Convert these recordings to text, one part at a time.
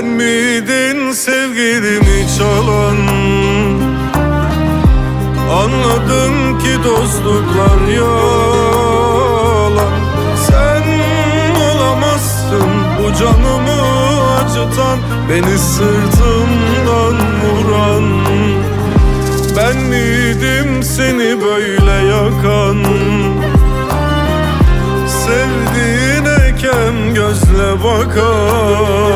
Sen miydin sevgilimi çalan? Anladım ki dostluklar yalan. Sen olamazsın bu canımı acıtan Beni sırtımdan vuran. Ben miydim seni böyle yakan? Sevdiğine kem gözle bakan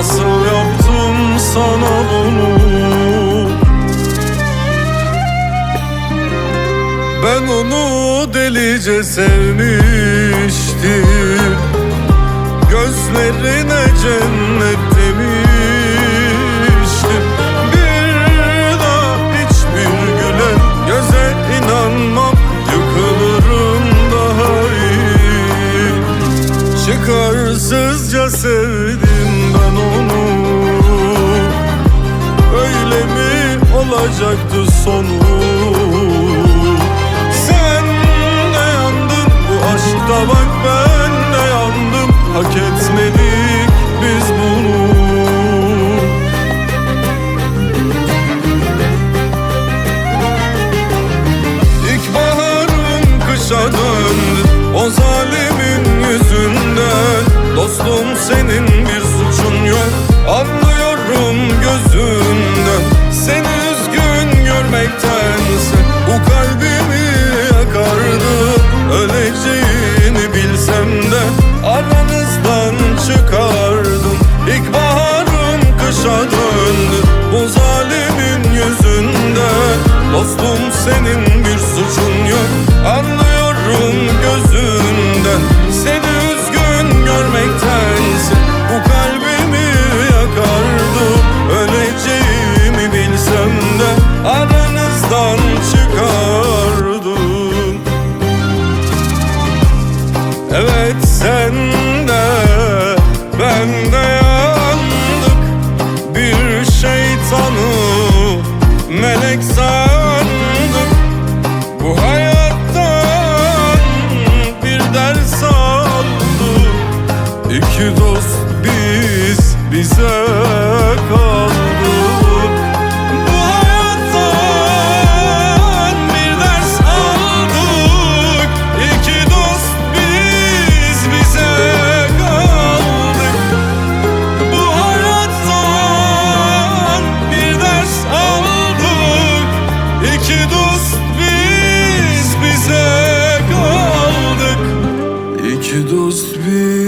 Nasıl yaptım sana bunu? Ben onu delice sevmiştim. Gözlerine cennet demiştim. Bir daha hiçbir gülen göze inanmam. Yıkılırım daha iyi. Çıkarsızca sevdim ben onu? Öyle mi olacaktı sonu? Sen de yandın? Bu aşkta bak ben de yandım? Hak etmedik biz bunu. İlkbaharım kışa döndü O zalimin yüzünden Dostum senin bir suçun yok Anlıyorum gözünden. Seni üzgün görmektense sen de ben de yandık. Bir şeytanı melek sandık. Bu hayattan bir ders aldık. İki dost biz bize İki dost biz bize kaldık. İki dost biz.